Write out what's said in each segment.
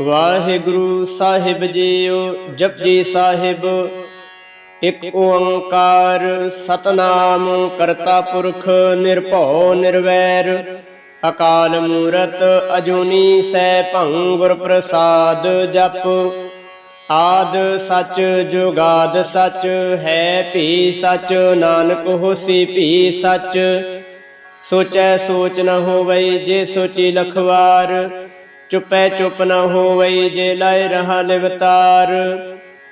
ਵਾਹਿਗੁਰੂ ਸਾਹਿਬ ਜੀਓ ਜਪਜੀ ਸਾਹਿਬ। ਇਕ ਓੰਕਾਰ ਸਤਨਾਮ ਕਰਤਾ ਪੁਰਖ ਨਿਰਭਉ ਨਿਰਵੈਰ। ਅਕਾਲ ਮੂਰਤ ਅਜੂਨੀ ਸੈ ਭੰ ਗੁਰ ਪ੍ਰਸਾਦ ਜਪ। ਆਦ ਸਚ ਜੁਗਾਦ ਸਚ, ਹੈ ਭੀ ਸਚ, ਨਾਨਕ ਹੋਸੀ ਭੀ ਸੱਚ। ਸੋਚੈ ਸੋਚ ਨ ਹੋਵਈ ਜੇ ਸੋਚੀ ਲਖਵਾਰ। ਚੁੱਪੈ ਚੁੱਪ ਨ ਹੋਵਈ ਜੇ ਲਾਇ ਰਹਾ ਲਿਵਤਾਰ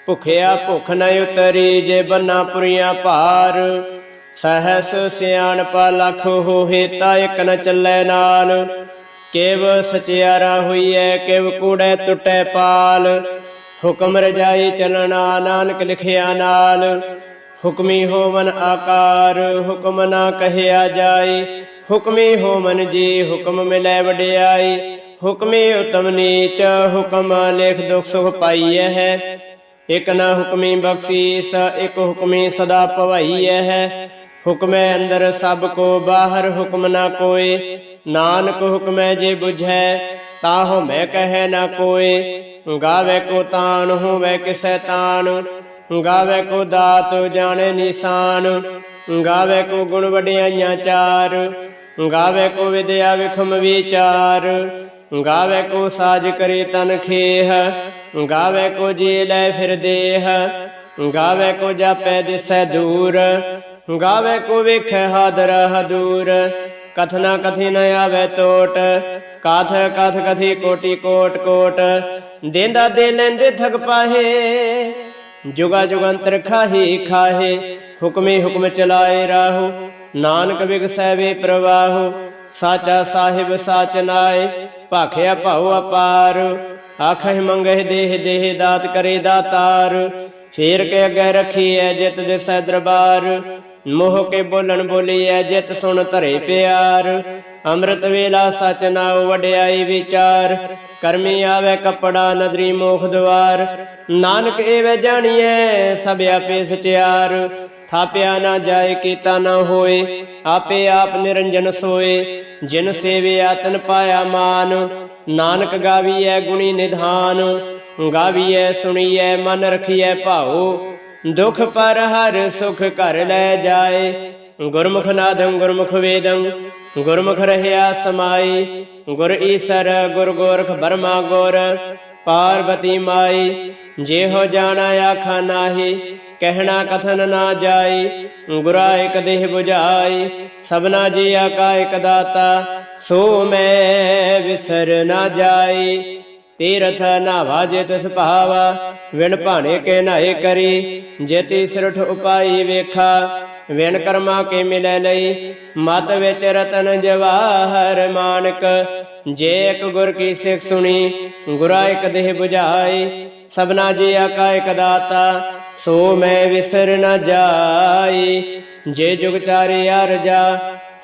ਭੁਖਿਆ ਭੁਖ ਨ ਉਤਰੀ ਜੇ ਬੰਨਾ ਪੁਰੀਆਂ ਭਾਰ। ਸਹਸ ਸਿਆਣਪਾ ਲਖ ਹੋਏ ਤਾ ਇਕ ਨ ਚੱਲੈ ਨਾਲ। ਕਿਵ ਸਚਿਆਰਾ ਹੋਈਐ, ਕਿਵ ਕੂੜੈ ਟੁੱਟੈ ਪਾਲ। ਹੁਕਮ ਰਜਾਈ ਚਲਣਾ ਨਾਨਕ ਲਿਖਿਆ ਨਾਲ। ਹੁਕਮੀ ਹੋਵਨ ਆਕਾਰ, ਹੁਕਮ ਨਾ ਕਹਿਆ ਜਾਏ ਹੁਕਮੀ ਹੋਵਨ ਜੀ, ਹੁਕਮ ਮਿਲੈ ਵਡਿਆਈ। ਹੁਕਮੀ ਉਤਮ ਨੀਚ, ਹੁਕਮ ਲੇਖ ਦੁਖ ਸੁਖ ਪਾਈਐ ਹੈ। ਇਕ ਨਾ ਹੁਕਮੀ ਬਖਸ਼ੀਸ ਇਕ ਹੁਕਮੀ ਸਦਾ ਭਵਾਈਐ ਹੈ। ਹੁਕਮੈ ਅੰਦਰ ਸਭ ਕੋ, ਬਾਹਰ ਹੁਕਮ ਨਾ ਕੋਏ। ਨਾਨਕ ਹੁਕਮੈ ਜੇ 부ਝੈ ਤਾਹੋ ਮੈਂ ਕਹੈ ਨਾ ਕੋਏ। ਗਾਵੇ ਕੋ ਤਾਨ, ਹੋਵੇ ਕਿਸੈ ਤਾਨ। ਗਾਵੇ ਕੋ ਦਾਤ, ਜਾਣੇ ਨਿਸ਼ਾਨ। ਗਾਵੇ ਕੋ ਗੁਣ ਵਡਿਆਈਆਂ ਚਾਰ। ਗਾਵੇ ਕੋ ਵਿਦਿਆ ਵਿਖਮ ਵਿਚਾਰ। ਗਾਵੇ ਕੋ ਸਾਜ ਕਰੇ ਤਨ ਖੇਹ, ਗਾਵੇ ਕੋ ਜੀ ਲੈ ਫਿਰ ਦੇਹ, ਗਾਵੇ ਕੋ ਜਾਪੈ ਦਿਸੈ ਦੂਰ, ਗਾਵੇ ਕੋ ਵੇਖੈ ਹਾਦਰ ਹਦੂਰ। ਕਥਨਾ ਕਥੀ ਨ ਆਵੇ ਟੋਟ ਕਾਥ ਕਥ ਕਥੀ ਕੋਟੀ ਕੋਟ ਕੋਟ। ਦੇਂਦਾ ਦੇ ਲੈਂਦੇ ਥਗ ਪਾਹੇ, ਜੁਗਾ ਜੁਗੰਤਰ ਖਾਹੀ ਖਾਹੇ। ਹੁਕਮੇ ਹੁਕਮ ਚਲਾਏ ਰਾਹੋ, ਨਾਨਕ ਵਿਗਸੈ ਵੇ ਪ੍ਰਵਾਹੋ। ਸਾਚਾ ਸਾਹਿਬ ਸਾਚ ਨਾਏ, ਭਾਖਿਆ ਭਾਉ ਅਪਾਰ। ਆਖਹਿ ਮੰਗਹਿ ਦੇਹ ਦੇਹ ਦਾਤ ਕਰੇ ਦਾਤਾਰ। ਫੇਰ ਕੇ ਅੱਗੇ ਰਖੀਐ ਜਿਤ ਦਿਸੈ ਦਰਬਾਰ। ਮੋਹ ਕੇ ਬੋਲਣ ਬੋਲੀਐ ਜਿਤ ਸੁਣ ਧਰੇ ਪਿਆਰ। ਅੰਮ੍ਰਿਤ ਵੇਲਾ ਸਚ ਨਾਉ ਵਡਿਆਈ ਵਿਚਾਰ। ਕਰਮੀ ਆਵੇ ਕਪੜਾ ਨਦਰੀ ਮੋਖ ਦਵਾਰ। ਨਾਨਕ ਏਵੇਂ ਜਾਣੀਐ ਸਭ ਆਪੇ ਸਚਿਆਰ ਥਾਪਿਆ ਨਾ ਜਾਏ ਕੀਤਾ ਨਾ ਹੋਏ, ਆਪੇ ਆਪ ਨਿਰੰਜਨ ਸੋਏ। ਜਿਨ ਸੇਵਿਆ ਤਨ ਪਾਇਆ ਮਾਨ, ਨਾਨਕ ਗਾਵੀਐ ਗੁਣੀ ਨਿਧਾਨ। ਗਾਵੀਐ ਸੁਣੀਐ, ਮਨ ਰਖੀਐ ਭਾਉ। ਦੁਖ ਪਰ ਹਰ ਸੁਖ ਘਰ ਲੈ ਜਾਏ। ਗੁਰਮੁਖ ਨਾਦੰ ਗੁਰਮੁਖ ਵੇਦੰ, ਗੁਰਮੁਖ ਰਹਿਆ ਸਮਾਈ ਗੁਰ ਈਸਰ, ਗੁਰ ਗੋਰਖ ਬਰਮਾ ਗੁਰ। ਪਾਰਵਤੀ ਮਾਈ, ਜਿਹੋ ਜਾਣਾ ਆਖਾ ਨਾਹੀ, ਕਹਿਣਾ ਕਥਨ ਨਾ ਜਾਈ, ਗੁਰਾ ਇਕ ਦੇਹ 부ਝਾਈ ਸਭਨਾ ਜੀਆ ਕਾ ਇਕ ਦਾਤਾ, ਸੋ ਮੈਂ ਵਿਸਰ ਨਾ ਜਾਈ। ਤੀਰਥ ਨਾਵਾ ਜੇ ਤਿਸ ਭਾਵਾ, ਵਿਣ ਭਾਣੇ ਕੇ ਨਾਏ ਕਰੀ ਜੇਤੀ ਸਿਰਠ ਉਪਾਈ ਵੇਖਾ, ਵਿਣ ਕਰਮਾ ਕੇ ਮਿਲੈ ਲਈ, ਮਤ ਵਿੱਚ ਰਤਨ ਜਵਾਹਰ ਮਾਨਕ ਜੇ ਇੱਕ ਗੁਰ ਕੀ ਸਿੱਖ ਸੁਣੀ, ਗੁਰਾ ਇੱਕ ਦੇਹ 부ਝਾਈ ਸਭਨਾ ਜੀਆ ਕਾ ਇਕ ਦਾਤਾ, ਸੋ ਮੈਂ ਵਿਸਰ ਨ ਜਾਈ। ਜੇ ਜੁਗ ਚਾਰੇ ਅਰਜਾ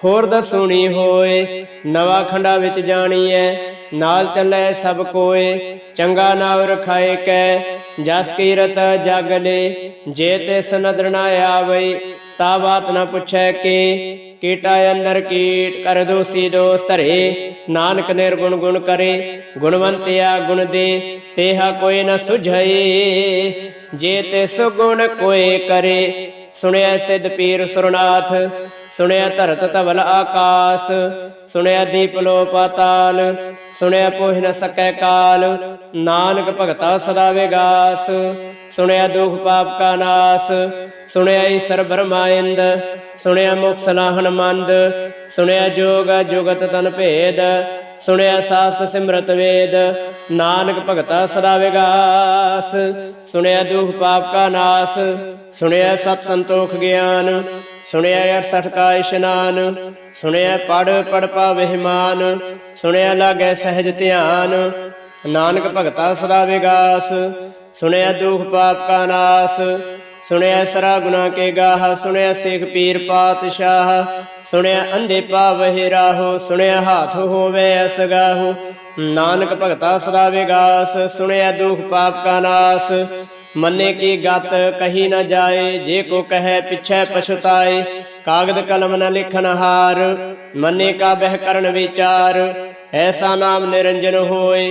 ਹੋਰ ਦਸੁਣੀ ਹੋਏ, ਨਵਾ ਖੰਡਾ ਵਿੱਚ ਜਾਣੀਐ, ਨਾਲ ਚੱਲੇ ਸਭ ਕੋਏ, ਚੰਗਾ ਨਾਮ ਰਖਾਏ ਕੈ, ਜਸ ਕੀਰਤ ਜਗ ਲੈ, ਜੇ ਤੇ ਸਨਦਰ ਨਾ ਆਵਈ, ਤਾ ਬਾਤ ਨਾ ਪੁੱਛੈ ਕੇ। ਕੀਟਾ ਅੰਦਰ ਕੀਟ, ਕਰ ਦੋਸੀ ਦੋਸ ਧਰੇ, ਨਾਨਕ ਨਿਰਗੁਣ ਗੁਣ ਕਰੇ ਗੁਣਵੰਤਿਆ ਗੁਣ ਦੇ, ਤੇਹਾ ਕੋਈ ਨ ਸੁਝਈ ਜੇ ਤੇ ਸੁਗੁਣ ਕੋਈ ਕਰੇ। ਸੁਣਿਆ ਸਿਧ ਪੀਰ ਸੁਰਨਾਥ, ਸੁਣਿਆ ਧਰਤ ਧਵਲ ਆਕਾਸ, ਸੁਣਿਆ ਦੀਪ ਲੋ ਪਾਤਾਲ ਸੁਣਿਆ ਪੋਹਿ ਨ ਸਕੈ ਕਾਲ, ਨਾਨਕ ਭਗਤਾ ਸਦਾ ਵਿਗਾਸ। ਸੁਣਿਆ ਦੁਖ ਪਾਪ ਕਾ ਨਾਸ, ਸੁਣਿਆ ਈਸਰ ਬਰਮਾਇੰਦ ਸੁਣਿਆ ਮੁਖ ਸਲਾਹਣ ਮੰਦ, ਸੁਣਿਆ ਜੋਗ ਜੁਗਤ ਤਨ ਭੇਦ, ਸੁਣਿਆ ਸਾਸਤ ਸਿਮਰਤ ਵੇਦ, ਨਾਨਕ ਭਗਤਾ ਸਦਾ ਵਿਗਾਸ, ਸੁਣਿਆ ਦੁਖ ਪਾਪ ਕਾ ਨਾਸ, ਸੁਣਿਆ ਸਤ ਸੰਤੋਖ ਗਿਆਨ, ਸੁਣਿਆ 68 ਕਾ ਇਸ਼ਨਾਨ, ਸੁਣਿਆ ਪੜ ਪੜ ਪਾਵਹਿ ਮਾਨ, ਸੁਣਿਆ ਲਾਗੈ ਸਹਿਜ ਧਿਆਨ, ਨਾਨਕ ਭਗਤਾ ਸਦਾ ਵਿਗਾਸ, ਸੁਣਿਆ ਦੁਖ ਪਾਪ ਕਾ ਨਾਸ ਸੁਣਿਆ ਸਰਾ ਗੁਨਾ ਕੇ ਗਾਹ, ਸੁਣਿਆ ਸਿੱਖ ਪੀਰ ਪਾਤਸ਼ਾਹ, ਸੁਣਿਆ ਅੰਧੇ ਪਾਵਹਿ ਰਾਹੋ, ਸੁਣਿਆ ਹਾਥ ਹੋਵੇ ਅਸਗਾਹੋ ਨਾਨਕ ਭਗਤਾ ਸਦਾ ਵਿਗਾਸ, ਸੁਣਿਆ ਦੁਖ ਪਾਪ ਕਾ ਨਾਸ। ਮੰਨੇ ਕੀ ਗਤ ਕਹੀ ਨਾ ਜਾਏ, ਜੇ ਕੋ ਕਹੈ ਪਿਛੈ ਪਛਤਾਏ। ਕਾਗਦ ਕਲਮ ਨ ਲਿਖਨ ਹਾਰ, ਮੰਨੇ ਕਾ ਬਹਿ ਕਰਨ ਵਿਚਾਰ। ਐਸਾ ਨਾਮ ਨਿਰੰਜਨ ਹੋਏ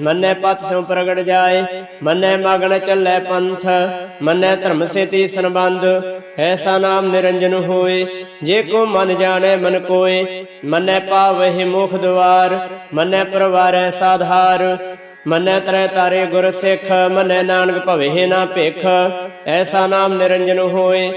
ਮੰਨੈ ਪਤ ਸਿਉ ਪ੍ਰਗਟ ਜਾਏ, ਮੰਨੈ ਮਗਨ ਚੱਲੈ ਪੰਥ, ਮੰਨੈ ਧਰਮ ਸੇਤੀ ਸੰਬੰਧ, ਐਸਾ ਨਾਮ ਨਿਰੰਜਨ ਹੋਏ, ਜੇ ਕੋ ਮਨ ਜਾਣੈ ਮਨ ਕੋਏ, ਮੰਨੈ ਪਾਵਹਿ ਮੁਖ ਦੁਆਰ, ਮੰਨੈ ਪ੍ਰਵਾਰੈ ਸਾਧਾਰ, ਮੰਨੈ ਤਰੈ ਤਾਰੇ ਗੁਰ ਸਿੱਖ, ਮੰਨੈ ਨਾਨਕ ਭਵੇ ਨਾ ਭਿਖ, ਐਸਾ ਨਾਮ ਨਿਰੰਜਨ ਹੋਏ,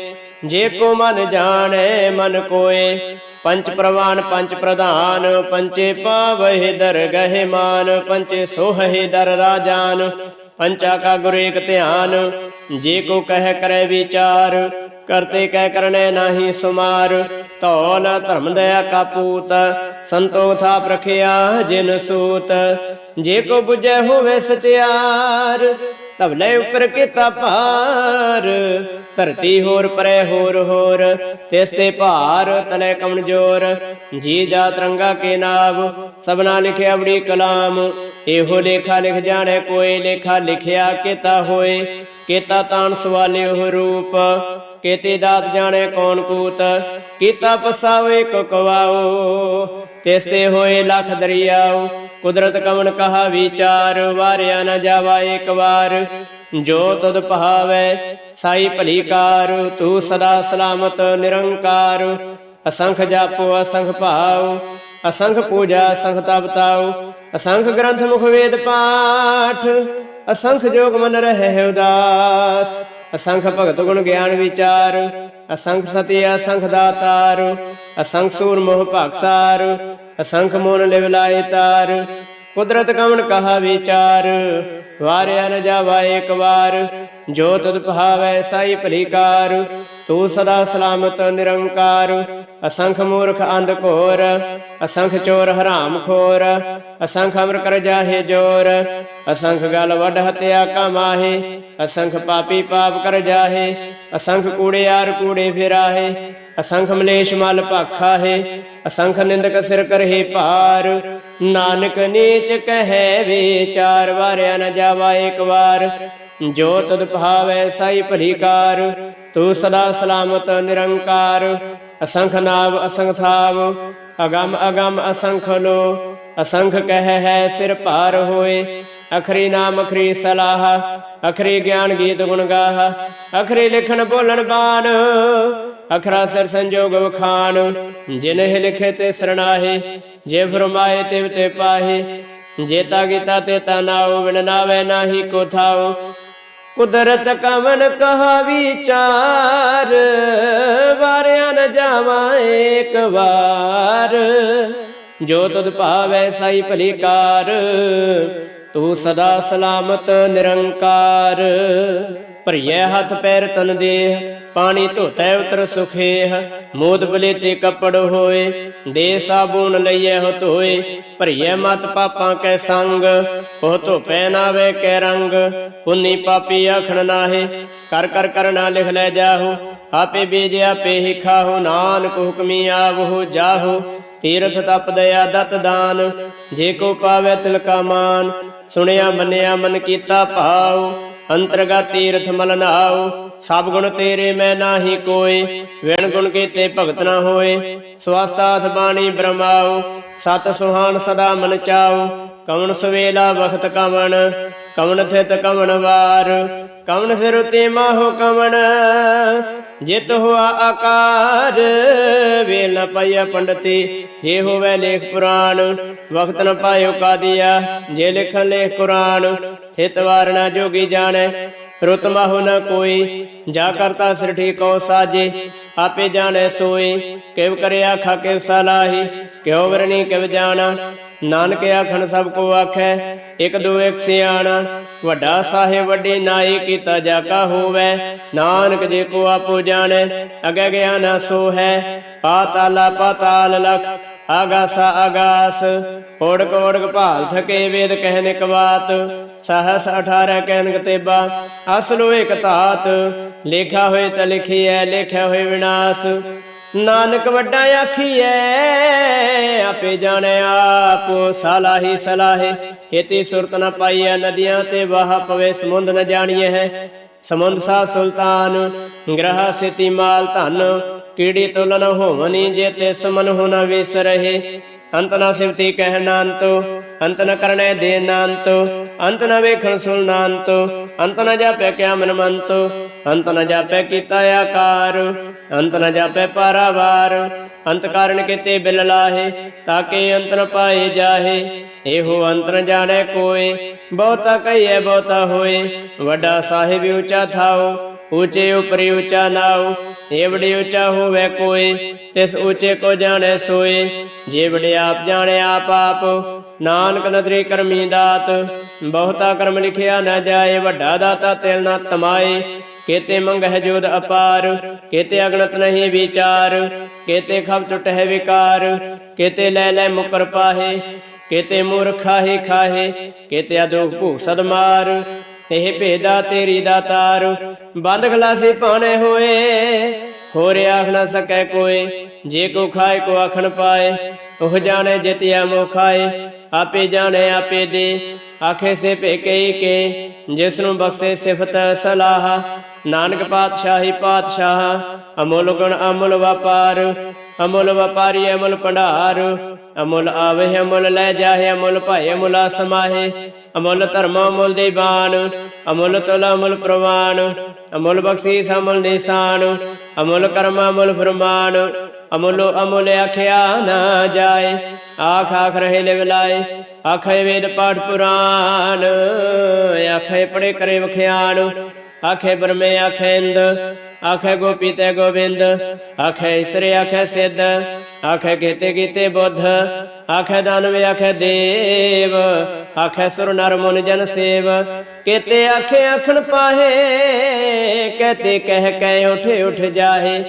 ਜੇ ਕੋ ਮਨ ਜਾਣੈ ਮਨ ਕੋਏ ਪੰਚ ਪ੍ਰਵਾਨ ਪੰਚ ਪ੍ਰਧਾਨ ਪੰਚੇ ਪਾਵਹਿ ਦਰਗਹਿ ਮਾਨ ਪੰਚੇ ਸੋਹਹਿ ਦਰ ਰਾਜਾਨ ਪੰਚਾ ਕਾ ਗੁਰ ਏਕ ਧਿਆਨ, ਜੇ ਕੋ ਕਹਿ ਕਰੈ ਵਿਚਾਰ, ਕਰਤੇ ਕਹਿ ਕਰਨੈ ਨਾਹੀ ਸੁਮਾਰ, ਧੌਲ ਧਰਮ ਦਇਆ ਕਾਪੂਤ ਸੰਤੋ ਥਾ ਪ੍ਰਖਿਆ ਜਿਨ ਸੂਤ, ਜੇ ਕੋ 부ਜੈ ਹੋਵੇ ਸਚਿਆਰ ਤਬਲੇ ਉਪਰ ਕੀਤਾ ਭਾਰ ਧਰਤੀ ਹੋਰ, ਪਰੇ ਹੋਰ ਹੋਰ। ਤਿਸ ਤੇ ਭਾਰ ਤਲੇ ਕਮਜੋਰ ਜੀ ਜਾ ਤਰੰਗਾ ਕੇ ਨਾਮ ਸਭਨਾ ਲਿਖਿਆ ਬੜੀ ਕਲਾਮ। ਇਹੋ ਲੇਖਾ ਲਿਖ ਜਾਣੇ ਕੋਈ, ਲੇਖਾ ਲਿਖਿਆ ਕੀਤਾ ਹੋਏ। ਕੀਤਾ ਤਾਨ ਉਹ ਰੂਪ। ਕੇਤੇ ਦਾਤ ਜਾਣੇ ਕੌਣ ਕੂਤ। ਕੀਤਾ ਪਸਾਵੇ ਕੋ ਕਵਾਓ। ਤਿਸ ਤੇ ਹੋਏ ਲਖ ਦਰਿਆਓ। ਕੁਦਰਤ ਕਵਣ ਕਹਾ ਵਿਚਾਰ, ਵਾਰਿਆ ਨ ਜਾਵਾ ਇੱਕ ਵਾਰ। ਜੋ ਤਦ ਭਾਵੈ, ਸਾਈ ਭਲੀ ਕਾਰ, ਤੂੰ ਸਦਾ ਸਲਾਮਤ, ਨਿਰੰਕਾਰ। ਅਸੰਖ ਜਾਪੋ, ਅਸੰਖ ਭਾਉ, ਅਸੰਖ ਪੂਜਾ, ਅਸੰਖ ਤਪਤਾਉ ਅਸੰਖ ਗ੍ਰੰਥ ਮੁਖ ਵੇਦ ਪਾਠ, ਅਸੰਖ ਜੋਗ ਮਨ ਰਹਿ ਉਦਾਸ। ਅਸੰਖ ਭਗਤ ਗੁਣ ਗਿਆਨ ਵਿਚਾਰ, ਅਸੰਖ ਸਤਿ, ਅਸੰਖ ਦਾਤਾਰ। ਅਸੰਖ ਸੂਰ ਮੋਹ ਭਾਗਸਾਰ ਅਸੰਖ ਮੋਨ ਲਿਵ ਲਾਏ ਤਾਰ, ਕੁਦਰਤ ਕਵਨ ਕਹਾ ਵਿਚਾਰ? ਵਾਰਿਆ ਨ ਜਾਵਾ ਇੱਕ ਵਾਰ, ਜੋ ਤਦ ਭਾਵੈ ਸਾਈ ਭਲੀ ਤੂੰ ਸਦਾ ਸਲਾਮਤ ਨਿਰੰਕਾਰ। ਅਸੰਖ ਮੂਰਖ ਅੰਧ ਘੋਰ, ਅਸੰਖ ਚੋਰ ਹਰਾਮ ਖੋਰ। ਅਸੰਖ ਅਮਰ ਕਰ ਜਾਹੇ ਜੋਰ। ਅਸੰਖ ਗਲ ਵੱਡ ਹਤਿਆ ਕਮਾਹੇ ਅਸੰਖ ਪਾਪੀ ਪਾਪ ਕਰ ਜਾਹੇ। ਅਸੰਖ ਕੂੜੇ ਕੂੜਿਆਰ ਕੂੜੇ ਫਿਰਾਹੇ। ਅਸੰਖ ਮਲੇਸ਼ ਮਲ ਭਾਖਾ ਹੈ, ਅਸੰਖ ਨਿੰਦਕ ਸਿਰ ਕਰਹਿ ਭਾਰ। ਨਾਨਕ ਨੀਚ ਕਹੈ ਵਿਚਾਰ ਵਾਰਿਆ ਨ ਜਾਵਾ ਇੱਕ ਵਾਰ। ਜੋ ਤਦ ਭਾਵੈ ਸਾਈ ਭਲੀ ਕਾਰ, ਤੂੰ ਸਦਾ ਸਲਾਮਤ ਨਿਰੰਕਾਰ। ਅਸੰਖ ਨਾਮ ਅਸੰਖ ਥਾਵ, ਅਗੰਮ ਅਗੰਮ ਅਸੰਖ ਲੋ। ਅਸੰਖ ਕਹਿ ਹੈ ਸਿਰ ਭਾਰ ਹੋਏ, ਅਖਰੀ ਨਾਮ ਅਖਰੀ ਸਲਾਹ, ਅਖਰੀ ਗਿਆਨ ਗੀਤ ਗੁਣ ਗਾਹ। ਅਖਰੀ ਲਿਖਣ ਬੋਲਣ ਬਾਣ ਅਖਰਾ ਸਰ ਸੰਜੋਗ ਵਖਾਨ ਜਿਨਹਿ ਲਿਖੇ ਤੇ ਸਰਣਾਹੇ, ਜੇ ਫਰਮਾਏ ਤੇ ਤੇ ਪਾਹੇ ਜੇਤਾ ਗੀਤਾ ਤੇ ਤਾ ਨਾਉ ਨਾਵੇ ਨਾਹੀ ਕੋ ਥਾਉ। ਕੁਦਰਤ ਕਵਨ ਕਹਾ ਵਿਚਾਰ ਵਾਰਿਆ ਨ ਜਾਵਾ ਇੱਕ ਵਾਰ। ਜੋ ਤੁਧ ਭਾਵੈ ਸਾਈ ਭਲੀ ਕਾਰ, ਤੂੰ ਸਦਾ ਸਲਾਮਤ ਨਿਰੰਕਾਰ। ਭਰੀਏ ਹੱਥ ਪੈਰ ਤਨ ਦੇਹ ਪਾਣੀ ਧੋਤੈ ਉਤਰ ਸੁਖੇਹ, ਮੋਦ ਬਲੇ ਤੇ ਕੱਪੜ ਹੋਏ, ਦੇ ਸਾਬੂਨ ਲਈਏ ਹੋ ਧੋਏ ਭਰੀਏ ਮਤ ਪਾਪਾਂ ਕੈ ਸੰਗ ਉਹ ਧੋਪੈ ਨਾਵੇ ਕੈ ਰੰਗ, ਪੁੰਨੀ ਪਾਪੀ ਆਖਣ ਨਾਹੇ, ਕਰ ਕਰ ਕਰਨਾ ਲਿਖ ਲੈ ਜਾਹੋ, ਆਪੇ ਬੀਜ ਆਪੇ ਹੀ ਖਾਹੋ, ਨਾਨਕ ਹੁਕਮੀ ਆਵਹੋ ਜਾਹੋ, ਤੀਰਥ ਤਪ ਦਇਆ ਦਤ ਦਾਨ, ਜੇ ਕੋ ਪਾਵੇ ਤਿਲ ਕਾ ਮਾਨ, ਸੁਣਿਆ ਮੰਨਿਆ ਮਨ ਕੀਤਾ ਭਾਉ ਅੰਤਰਗਾ ਤੀਰਥ ਮਲ ਨਾਉ, ਸਭ ਗੁਣ ਤੇਰੇ ਮੈਂ ਨਾਹੀ ਕੋਏ, ਵਿਣ ਗੁਣ ਕੀਤੇ ਭਗਤ ਨਾ ਹੋਏ, ਸਵਸਤਾਥ ਬਾਣੀ ਬ੍ਰਹਮਾਉ, ਸਤ ਸੁਹਾਨ ਸਦਾ ਮਨ ਚਾਉ, ਕਵਣ ਸਵੇਲਾ ਵਖਤ ਕਵਣ ਕਵਣ ਥਿਤ ਕਵਣ ਵਾਰ, ਕਵਣ ਸਿਰ ਤੇ ਮਾਹੋ ਕਵਣ, ਜਿਤ ਹੋਆ ਆਕਾਰ, ਵੇਲ ਨ ਪਾਇਆ ਪੰਡਤੀ, ਜੇ ਹੋਵੇ ਲੇਖ ਪੁਰਾਣ, ਵਖਤ ਨ ਪਾਇਓ ਕਾਦੀਆ, ਜੇ ਲਿਖਣ ਲੇਖ ਕੁਰਾਨ ਥਿਤ ਵਾਰਣਾ ਜੋਗੀ ਜਾਣੈ, ਰੁਤ ਮਾਹੁ ਨ ਕੋਈ। ਜਾ ਕਰਤਾ ਸਿਰ ਠੀਕੋ ਸਾਜੇ, ਆਪੇ ਜਾਣੈ ਸੋਈ ਕਿਵ ਕਰਿਆ ਖਾ ਸਲਾਹੀ ਕਿਉ ਵਰਣੀ ਕਿਵ ਜਾਣਾ। ਨਾਨਕ ਆਖਣ ਸਭ ਕੋ ਆਖੈ, ਇਕ ਦੋ ਇਕ ਸਿਆਣਾ। ਵੱਡਾ ਸਾਹਿਬ ਵੱਡੀ ਨਾਈ ਕੀਤਾ ਜਾਕਾ ਹੋਵੇ। ਨਾਨਕ ਜੇ ਕੋ ਆਪੋ ਜਾਣੈ, ਅਗੇ ਗਿਆ ਨਾ ਸੋ ਹੈ ਪਾਤਾਲਾ ਪਾਤਾਲ ਲਖ, ਆਗਾਸਾ ਆਗਾਸ। ਓੜਕ ਓੜਕ ਭਾਲ ਥਕੇ ਵੇਦ ਕਹਿ ਕਵਾਤ ਸਹਸ 18 ਕਹਿਨ ਕਤੇਬਾ, ਅਸਲੋ ਇਕ ਧਾਤ ਲੇਖਾ ਹੋਏ ਤ ਲਿਖੀਐ, ਲੇਖਿਆ ਹੋਏ ਵਿਨਾਸ਼। ਨਾਨਕ ਵੱਡਾ ਆਖੀਐ, ਆਪੇ ਜਾਣੈ ਆਪ, ਸਲਾਹੀ ਸਲਾਹੇ ਇਤੀ ਸੁਰਤ ਨ ਪਾਈਐ, ਨਦੀਆਂ ਤੇ ਵਾਹ ਪਵੇ, ਸਮੁੰਦ ਨ ਜਾਣੀਐ ਹੈ। ਸਮੁੰਦ ਸਾ ਸੁਲਤਾਨ, ਗ੍ਰਹ ਸਿਤੀ ਮਾਲ ਧਨ, ਕੀੜੀ ਤੁਲਨ ਹੋਵਨੀ, ਜੇ ਤੇ ਸਮਨ ਹੋਣਾ ਵਿਸਰਹਿ ਅੰਤ ਨ ਸਿਵਤੀ ਕਹਿਣਾ ਅੰਤੋ ਅੰਤ ਨ ਕਰਣੈ ਦੇਨਾ ਅੰਤੋ ਅੰਤ ਨ ਵੇਖਣ ਸੁਣਨਾ ਅੰਤੋ ਅੰਤ ਨ ਜਾਪੈ ਕਿਆ ਮਨ ਮੰਤੋ ਅੰਤ ਨ ਜਾਪੈ ਕੀਤਾ ਆਕਾਰ, ਅੰਤ ਨ ਜਾਪੈ ਪਾਰਾਵਾਰ, ਅੰਤ ਕਾਰਨ ਕਿਤੇ ਬਿਲ ਲਾਹੇ, ਤਾਕੇ ਅੰਤ ਨ ਪਾਏ ਜਾਹੇ, ਇਹੋ ਅੰਤ ਨ ਜਾਣੈ ਕੋਏ, ਬਹੁਤਾ ਕਹੀਐ ਬਹੁਤਾ ਹੋਏ, ਵੱਡਾ ਸਾਹਿਬ ਉੱਚਾ ਥਾਓ ਊਚੇ ਉਪਰੀ ਉੱਚਾ ਨਾਉ ਏਵੜੇ ਉੱਚਾ ਹੋਵੇ ਕੋਈ ਤਿਸ ਊਚੇ ਕੋ ਜਾਣੈ ਸੋਏ, ਜੇਵੜੇ ਆਪ ਜਾਣੈ ਆਪ ਆਪ ਨਾਨਕ ਨਦਰੀ ਕਰਮੀ ਦਾਤ, ਬਹੁਤਾ ਕਰਮ ਲਿਖਿਆ ਨਾ ਜਾਏ, ਵੱਡਾ ਦਾਤਾ ਤਿਲ ਨਾ ਤਮਾਏ। ਕੇਤੇ ਮੰਗਹਿ ਜੋਦ ਅਪਾਰ, ਕੇਤੇ ਅਗਣਤ ਨਹੀਂ ਵਿਚਾਰ, ਕੇਤੇ ਖਬ ਟੁਟਹਿ ਵਿਕਾਰ, ਕੇਤੇ ਲੈ ਲੈ ਮੁਕਰ ਪਾਹੇ, ਕੇਤੇ ਮੂਰਖਾਹੀ ਖਾਹੇ, ਕੇਤੇ ਅਦੋਖ ਭੂ ਸਦਮਾਰ ਇਹ ਭੇਦਾ ਤੇਰੀ ਦਾ ਤਾਰ ਬੰਦ ਖਲਾਸੀ ਪਾਣੇ ਹੋਏ। ਹੋਰ ਆਖ ਨਾ ਸਕੈ ਕੋਏ, ਜੇ ਕੋ ਖਾਏ ਕੋ ਆਖਣ ਪਾਏ, ਉਹ ਜਾਣੇ ਜਿਤਿਆ ਮੋ ਖਾਏ। ਆਪੇ ਜਾਣੇ, ਆਪੇ ਦੇ। ਆਖੇ ਸੇ ਭੇਕੇ ਕੇ ਜਿਸ ਨੂੰ ਬਖਸ਼ੇ ਸਿਫਤ ਸਲਾਹ। ਨਾਨਕ ਪਾਤਸ਼ਾਹੀ ਪਾਤਸ਼ਾਹ, ਅਮੁੱਲ ਗੁਣ ਅਮੁੱਲ ਵਪਾਰ। ਅਮੁੱਲ ਵਪਾਰੀ ਅਮੁੱਲ ਭੰਡਾਰ। ਅਮੁੱਲ ਆਵੇ, ਅਮੁੱਲ ਲੈ ਜਾਹੇ, ਅਮੁੱਲ ਭਾਏ, ਅਮੁੱਲ ਸਮਾਹੇ ਅਮੁੱਲ ਧਰਮ ਅਮੁੱਲ ਦੀਵਾਨ ਅਮੁੱਲ ਤੁਲ ਅਮੁੱਲ ਪ੍ਰਵਾਨ। ਅਮੁੱਲ ਬਖਸ਼ੀਸ ਅਮੁੱਲ ਨਿਸ਼ਾਨ। ਅਮੁੱਲ ਕਰਮ ਅਮੁੱਲ ਫਰਮਾਨ। ਅਮੁੱਲੋ ਅਮੁੱਲ ਆਖਿਆ ਨਾ ਜਾਏ। ਆਖ ਆਖ ਰਹੇ ਲਿਵ ਲਾਏ, ਆਖੇ ਵੇਦ ਪਾਠ ਪੁਰਾਨ ਆਖੇ ਪੜੇ ਕਰੇ ਵਖਿਆਨ ਆਖੇ ਬਰਮੇ ਆਖੇ ਇੰਦ, ਆਖੇ ਗੋਪੀ ਤੇ ਗੋਬਿੰਦ, ਆਖੇ ਇਸਰੇ ਆਖੇ ਸਿੱਧ, ਆਖੇ ਕੀਤੇ ਕੀਤੇ ਬੁੱਧ, ਆਖੇ ਦਾਨਵ ਆਖੇ ਦੇਵ, ਆਖੇ ਸੁਰ ਨਰ ਮਨ ਜਨ ਸੇਵ। ਕੀਤੇ ਆਖੇ ਆਖਣ ਪਾਹੇ, ਕਹਤੇ ਕਹਿ ਕਹਿ ਉਠ ਉਠ ਜਾਹੇ,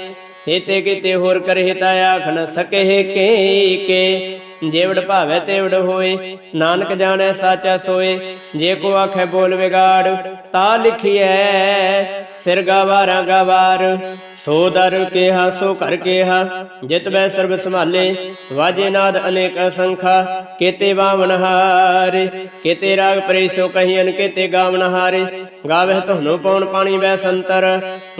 ਹਿਤੇ ਕਿਤੇ ਹੋਰ ਕਰ ਤਾ ਆਖ ਸਕੇ ਕੇ ਕੇ। ਜੇਵੜ ਭਾਵੇ ਤੇਵੜ ਹੋਏ, ਨਾਨਕ ਜਾਣੈ ਸਾਚਾ ਸੋਏ, ਜੇ ਕੋ ਆਖੇ ਬੋਲ ਵਿਗਾੜ, ਤਾ ਲਿਖੀਐ, ਸਿਰ ਗਵਾਰਾਂ ਗਵਾਰ, ਸੋ ਦਰ ਕੇਹਾ, ਸੋ ਕਰ ਕੇਹਾ, ਜਿਤ ਬੈ ਸਰਬ ਸੰਭਾਲੇ, ਵਾਜੇ ਨਾਦ ਅਨੇਕ ਅਸੰਖਾ, ਕੇਤੇ ਬਾਵਨ ਹਾਰੇ, ਕੇਤੇ ਰਾਗ ਪਰੇ ਸੋ ਕਹੀ ਕਹੀਨ ਕੇਤੇ ਗਾਵਨ ਹਾਰੇ ਗਾਵੇ ਤੁਹਾਨੂੰ ਪਉਣ ਪਾਣੀ ਬੈ ਸੰਤਰ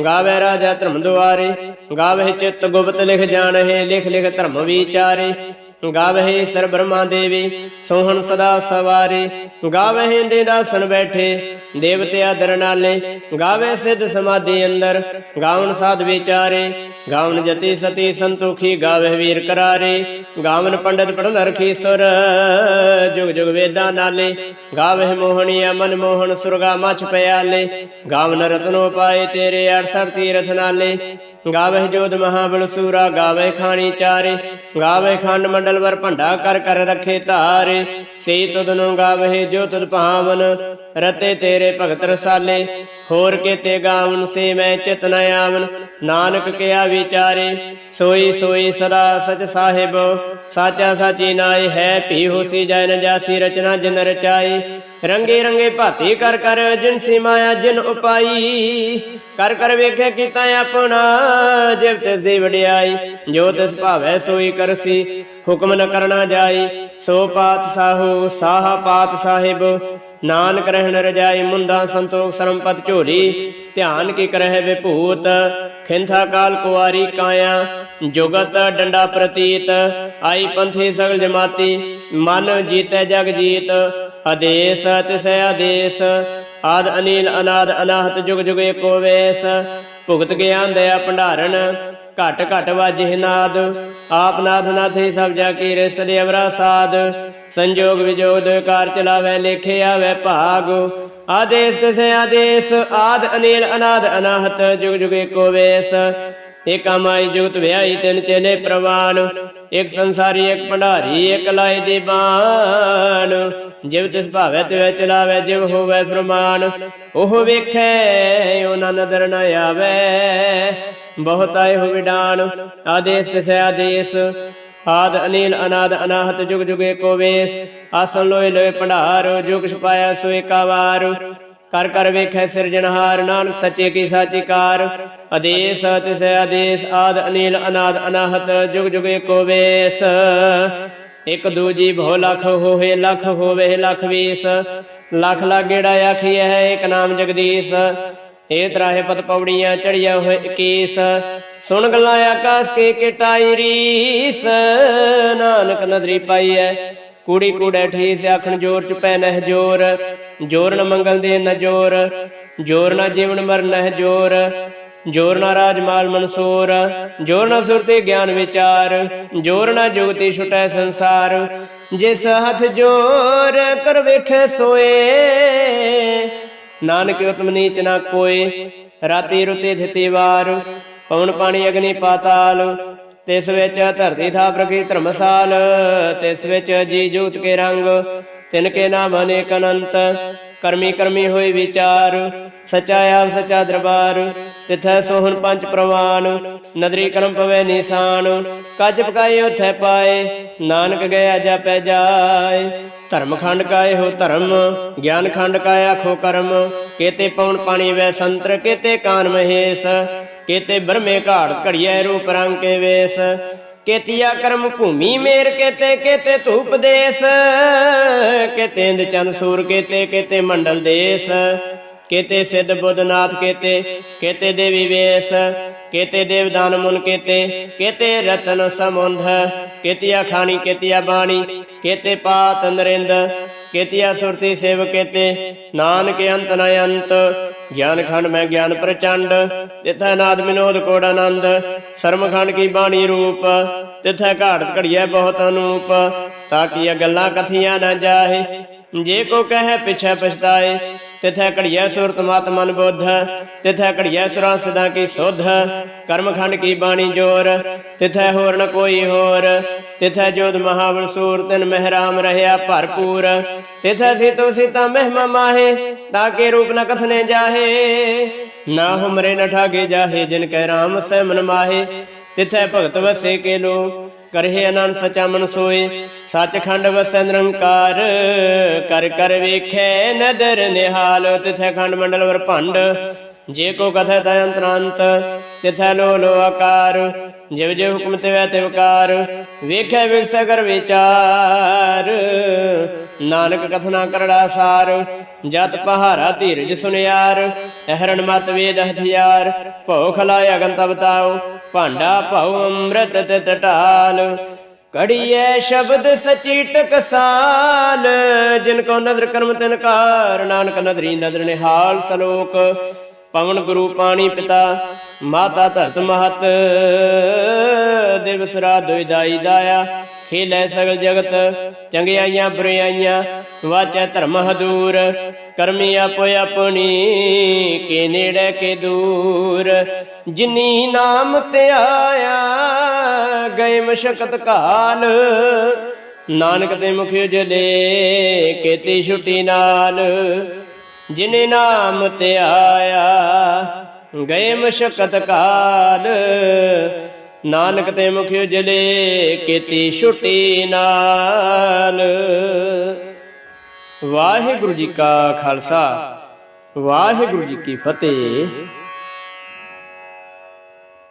ਗਾਵੇ ਰਾਜਾ ਧਰਮ ਦੁਆਰੇ ਗਾਵੇ ਚਿਤ ਗੁਪਤ ਲਿਖ ਜਾਣਹਿ, ਲਿਖ ਲਿਖ ਧਰਮ ਵਿਚਾਰੇ ਗਾਵਹਿ ਸਰ ਬ੍ਰਹਮਾ ਦੇਵੀ, ਸੋਹਣ ਸਦਾ ਸਵਾਰੇ। ਗਾਵਹਿ ਇੰਦੇ ਦਾਸਨ ਬੈਠੇ, ਦੇਵਤੇ ਆਦਰ ਗਾਵੇ ਸਿੱਧ ਸਮਾਧੀ ਅੰਦਰ, ਗਾਵਨ ਸਾਧ ਵਿਚਾਰੇ। ਗਾਵਨ ਜਤੀ ਸਤੀ ਸੰਤੋਖੀ ਗਾਵੇ ਵੀਰ ਕਰਾਰੇ। ਗਾਵਨ ਪੰਡਤ ਪੜਨ ਰਖੀ ਸੁਰ ਜੁਗ ਜੁਗ ਵੇਦਾਂ ਨਾਲੇ। ਗਾਵੇ ਮੋਹਣੀ ਮਨ ਮੋਹਨ ਸੁਰਗਾ ਮਛ ਪਿਆਲੇ। ਗਾਵਨ ਰਤਨੋ ਪਾਏ ਤੇਰੇ 68 ਤੀਰਥ ਨਾਲੇ। ਗਾਵੇ ਜੋਤ ਮਹਾਬਲ ਸੂਰਾ, ਗਾਵੇ ਖਾਣੀ ਚਾਰੇ, ਗਾਵੇ ਖੰਡ ਮੰਡਲ ਵਰ ਭੰਡਾ ਕਰ ਕਰ ਰਖੇ ਧਾਰੇ। ਸੇ ਤੁਧ ਨੂੰ ਗਾਵੇ ਜੋ ਤੁਧ ਭਾਵਨ ਰਤੇ ਤੇਰੇ ਭਗਤ ਰਸਾਲੇ, ਹੋਰ ਕੇਤੇ ਗਾਵਨ ਸੇ ਮੈਂ ਚਿਤ ਨ ਆਵਨ। ਨਾਨਕ ਕਿਆ ਵਿਚਾਰੇ, ਸੋਈ ਸੋਈ ਸਦਾ ਸਚ ਸਾਹਿਬ। ਸਾਚਾ ਸਾਚੀ ਨਾਏ ਹੈ ਭੀ ਹੋਸੀ ਜੈ ਜਾਸੀ ਰਚਨਾ ਜਿਨ ਰਚਾਈ ਰੰਗੇ ਰੰਗੇ ਭਾਤੀ ਕਰ ਕਰ ਜਿਨ ਸੀ ਮਾਇਆ ਜਿਨ ਉਪਾਈ। ਕਰ ਕਰ ਵੇਖੇ ਕੀਤਾ ਆਪਣਾ, ਜਿਵ ਤਿਸ ਦੀ ਵਡਿਆਈ। ਜੋ ਤਿਸ ਭਾਵੈ ਸੋਈ ਕਰਸੀ, ਹੁਕਮ ਨ ਕਰਨਾ ਜਾਈ। ਸੋ ਪਾਤ ਸਾਹੂ ਸਾਹ ਪਾਤ ਸਾਹਿਬ। ਨਾਨਕ ਰਹਿਣ ਰਜਾਈ ਮੁੰਦਾ ਸੰਤੋਖ ਸਰਮਪਤ ਝੋਲੀ, ਧਿਆਨ ਕੀ ਕਰਹਿ ਵਿਭੂਤ, ਖਿੰਥਾ ਕਾਲ ਕੁਆਰੀ ਕਾਇਆ, ਜੁਗਤ ਡੰਡਾ ਪ੍ਰਤੀਤ, ਆਈ ਪੰਥੀ ਸਗਲ ਜਮਾਤੀ, ਮਨ ਜੀਤੈ ਜਗ ਜੀਤ, ਆਦੇਸ ਤਿਸੈ ਆਦੇਸ, ਆਦ ਅਨੀਲ ਅਨਾਦ ਅਨਾਹਤ ਜੁਗ ਜੁਗ ਏਕੋ ਵੇਸ, ਭੁਗਤ ਗਿਆਨ ਦਇਆ ਭੰਡਾਰਨ, ਘਟ ਘਟ ਵਾਜੇ ਨਾਦ, ਆਪ ਨਾਥ ਨਾਥੇ ਸਭ ਜਾ ਕੀ ਰਿਸ ਦੇ ਅਵਰਾ ਸਾਧ ਸੰਜੋਗ ਵਿਜੋਗ ਦੇ ਕਾਰ ਚਲਾਵੇ ਲੇਖੇ ਆਵੇ ਭਾਗ। ਆਦੇਸ ਤਿਸੈ ਆਦੇਸ, ਆਦ ਅਨੀਲ ਅਨਾਦ ਅਨਾਹਤ, ਜੁਗ ਜੁਗ ਏਕੋ ਵੇਸ। ਏਕਾ ਮਾਈ ਜੁਗਤ ਵਿਆਈ ਤਿੰਨ ਚੇਲੇ ਪ੍ਰਵਾਨ। ਇੱਕ ਸੰਸਾਰੀ, ਇੱਕ ਭੰਡਾਰੀ, ਇੱਕ ਲਾਈ ਦੀ ਬਾਣ। ਜਿਵ ਤਿਸ ਭਾਵੇ ਤੇ ਚਲਾਵੇ, ਜਿਵ ਹੋਵੇ ਫਰਮਾਨ। ਉਹ ਵੇਖੇ ਉਹਨਾਂ ਨਦਰ ਨ ਆਵੇ। ਬਹੁਤ ਆਏ ਹੋ ਵਿਡਾਨ। ਆਦੇਸ ਤਿਸੈ ਆਦੇਸ ਆਦ ਅਨੀਲ ਅਨਾਦ ਅਨਾਹਤ ਜੁਗ ਜੁਗੇ ਏਕੋ ਵੇਸ। ਆਸਨ ਲੋਏ ਲੋਏ ਭੰਡਾਰ ਜੁਗ ਛਪਾਇਆ ਸੋ ਏਕਾ ਵਾਰ। ਕਰ ਕਰ ਵੇਖੈ ਸਿਰਜਣਹਾਰ ਨਾਨਕ ਸੱਚੇ ਕੀ ਸਾਚੀ ਕਾਰ। ਆਦੇਸ, ਤਿਸੈ ਆਦੇਸ, ਆਦ ਅਨੀਲ ਅਨਾਦ ਅਨਾਹਤ ਜੁਗ ਜੁਗੇ ਏਕੋ ਵੇਸ। ਇਕ ਦੂਜੀ ਬਹੁ ਲਖ ਹੋਏ ਲਖ ਹੋਵੇ, ਲਖ ਵੀਸ। ਲਖ ਲਾਗੇੜਾ ਆਖੀਐ ਹੈ ਏਕ ਨਾਮ ਜਗਦੀਸ਼। ਏ ਤਰਾਹੇ ਪਤ ਪੌੜੀਆਂ ਚੜਿਆ ਹੋਏ 21 ਸੁਣ ਗੱਲਾਂ ਆਕਾਸ ਕੇ ਕਟਾਈ ਰੀਸ, ਨਾਨਕ ਨਦਰੀ ਪਾਈਐ। ਕੂੜੀ ਕੂੜੈ ਠੀਸ, ਆਖਣ ਜੋਰ ਚ ਪੈ ਨਹਿ ਜੋਰ ਜੋਰ ਨ ਮੰਗਲ ਦੇ ਨ ਜੋਰ ਜੋਰ ਨ ਜੀਵਨ ਮਰਨ ਨਹਿ ਜੋਰ ਜੋਰ ਨ ਰਾਜ ਮਾਲ ਮਨਸੂਰ, ਜੋਰ ਨ ਸੁਰਤੀ ਗਿਆਨ ਵਿਚਾਰ, ਜੋਰ ਨਾ ਜੁਗਤੀ ਛੁਟੈ ਸੰਸਾਰ। ਜਿਸ ਹੱਥ ਜੋਰ ਕਰ ਵੇਖੈ ਸੋਏ, ਨਾਨਕ ਉਤਮ ਨੀਚ ਨਾ ਕੋਏ, ਰਾਤੀ ਰੁਤੇ ਥਿਤੀ ਵਾਰ ਪਵਨ ਪਾਣੀ ਅਗਨੀ ਪਾਤਾਲ, ਤਿਸ ਵਿੱਚ ਧਰਤੀ ਥਾ ਪ੍ਰਕੀ ਧਰਮਸਾਲ, ਤਿਸ ਵਿੱਚ ਜੀ ਜੂਤ ਕੇ ਰੰਗ, ਤਿਨ ਕੇ ਨਾਮ ਅਨੇਕ ਅਨੰਤ, ਕਰਮੀ ਕਰਮੀ ਹੋਈ ਵਿਚਾਰ, ਸਚਾ ਆਪ ਸਚਾ ਦਰਬਾਰ, ਤਿਥੈ ਸੋਹਣ ਪੰਜ ਪ੍ਰਵਾਨ, ਨਦਰੀ ਕਰਮ ਪਵੇ ਨਿਸ਼ਾਨ, ਕੱਜ ਪਕਾਏ ਉਥੈ ਪਾਏ, ਨਾਨਕ ਗਿਆ ਜਾਪੈ ਜਾਏ। ਧਰਮ ਖੰਡ ਕਾਏ ਹੋ ਧਰਮ, ਗਿਆਨ ਖੰਡ ਕਾਇਆ ਖੋ ਕਰਮ, ਕੇਤੇ ਪਵਨ ਪਾਣੀ ਵੈ ਸੰਤਰ, ਕੇਤੇ ਕਾਨ ਮਹੇਸ਼ ਕੇਤੇ ਬਰਮੇ ਘਾੜ ਘੜੀਐ ਰੂਪ ਰੰਗ ਕੇ ਵੇਸ। ਕੇਤੀਆ ਕਰਮ ਭੂਮੀ ਮੇਰ ਕੇਤੇ ਕੇਤੇ ਧੂਪ ਦੇਸ। ਕੇਤੇ ਚੰਦ ਸੂਰ ਕੇਤੇ ਕੇਤੇ ਮੰਡਲ ਦੇਸ। ਕੇਤੇ ਸਿੱਧ ਬੁੱਧਨਾਥ ਕੇਤੇ ਕੇਤੇ ਦੇਵੀ ਵੇਸ। ਕੇਤੇ ਦੇਵਦਾਨ ਮੁਨ ਕੇਤੇ ਕੇਤੇ ਰਤਨ ਸਮੁੰਧ। ਕੇਤੀਆ ਖਾਣੀ, ਕੇਤੀਆ ਬਾਣੀ, ਕੇਤੇ ਪਾਤ ਨਰਿੰਦ। ਕੇਤੀਆ ਸੁਰਤੀ ਸੇਵ ਕੇਤੇ, ਨਾਨਕ ਅੰਤ ਨ ਅੰਤ। ਗਿਆਨ ਖੰਡ ਮੈਂ ਗਿਆਨ ਪ੍ਰਚੰਡ ਤਿਥੈ ਨਾਦ ਵਿਨੋਦ ਕੋੜ ਆਨੰਦ, ਸਰਮ ਖੰਡ ਕੀ ਬਾਣੀ ਰੂਪ, ਤਿਥੈ ਘਾਟ ਘੜੀਐ ਬਹੁਤ ਅਨੂਪ, ਤਾਂ ਕੀ ਗੱਲਾਂ ਕਥੀਆਂ ਨਾ ਜਾਹੇ, ਜੇ ਕੋ ਕਹੈ ਪਿਛੈ ਪਛਤਾਏ ਤਿਥੈ ਘੜੀਐ ਸੁਰਤ ਮਤ ਮਨ ਬੁੱਧ, ਤਿਥੈ ਘੜੀਐ ਸੁਰਾਂ ਸਦਾ ਕੀ ਸੁਧ ਕਰਮ ਕੀ ਬਾਣੀ ਜੋਰ, ਤਿਥੈ ਹੋਰ ਨ ਕੋਈ ਹੋਰ, ਤਿਥੈ ਜੋਦ ਮਹਾਬਲ ਸੂਰ ਤਿਨ ਮਹਿਰਾਮ ਰਹਿਆ ਭਰਪੂਰ, ਤਿਥੈ ਸੀਤੋ ਸੀਤਾ ਮਹਿਮਾ ਮਾਹੇ ਤਾਕੇ ਰੂਪ ਨ ਕਥਨੇ ਜਾਹੇ, ਨਾ ਹਮਰੇ ਨ ਠਾਗੇ ਜਾਹੇ ਜਿਨ ਕੈ ਰਾਮ ਸੈ ਮਨ ਮਾਹੇ, ਤਿਥੈ ਭਗਤ ਵਸੇ ਕੇ ਲੋ ਕਰਹਿ ਅਨੰਦ ਸਚਾ ਮਨ ਸੋਏ, ਸੱਚਖੰਡ ਵਸੈ ਨਿਰੰਕਾਰ। ਕਰ ਕਰ ਵੇਖੈ ਨਦਰ ਨਿਹਾਲ, ਤਿਥੈ ਖੰਡ ਮੰਡਲ ਵਰ ਭੰਡ। ਜੇ ਕੋ ਕਥੈ ਤੈ ਅੰਤਰਾੰਤ, ਤਿਥੈ ਲੋ ਲੋ ਆਕਾਰ। ਜਿਵ ਜਿਵ ਹੁਕਮ ਤਿਵੈ ਤਿਵਕਾਰ ਵੇਖੈ ਵਿਗਸੈ ਕਰ ਵਿਚਾਰ। ਨਾਨਕ ਕਥਨਾ ਕਰੜਾ ਸਾਰ, ਜਤ ਪਹਾਰਾ ਧੀਰਜ ਸੁਨਿਆਰ। ਅਹਰਣ ਮਤ ਵੇਦ ਹਥਿਆਰ ਭਉ ਖਲਾਇ ਅਗਨ ਤਬ ਤਾਉ। ਭਾਂਡਾ ਭਉ ਅੰਮ੍ਰਿਤ ਤਿਤ ਢਾਲ ਕੜੀਐ ਸ਼ਬਦ ਸਚੀ ਟਕਸਾਲ। ਜਿਨ ਕੋ ਨਦਰ ਕਰਮ ਤਿਨ ਕਾਰ ਨਾਨਕ ਨਦਰੀ ਨਦਰ ਨਿਹਾਲ ਸਲੋਕ। ਪਵਨ ਗੁਰੂ ਪਾਣੀ ਪਿਤਾ, ਮਾਤਾ ਧਰਤ ਮਹਤ। ਦਿਵਸ ਰਾਤ ਦੁਇ ਦਾਇਆ। ਖੇਲੇ ਸਗਲ ਜਗਤ, ਚੰਗਿਆਈਆਂ ਬੁਰਾਈਆਂ ਵਾਚੈ ਧਰਮ ਹਦੂਰ, ਕਰਮੀ ਆਪੋ ਆਪਣੀ, ਕੇ ਨੇੜੇ ਕੇ ਦੂਰ। ਜਿਨੀ ਨਾਮ ਤੇ ਆਇਆ, ਗਏ ਮਸ਼ਕਤ ਕਾਲ ਨਾਨਕ ਤੇ ਮੁਖ ਉਜਲੇ ਕੀਤੀ ਛੁੱਟੀ ਨਾਲ। ਜਿਨੇ ਨਾਮ ਤੇ ਆਇਆ, ਗਏ ਮਸ਼ਕਤ ਕਾਲ ਨਾਨਕ ਤੇ ਮੁਖ ਜਲੇ ਕੀਤੀ ਛੁੱਟੀ ਨਾਲ। ਵਾਹਿਗੁਰੂ ਜੀ ਕਾ ਖਾਲਸਾ, ਵਾਹਿਗੁਰੂ ਜੀ ਕੀ ਫਤਿਹ।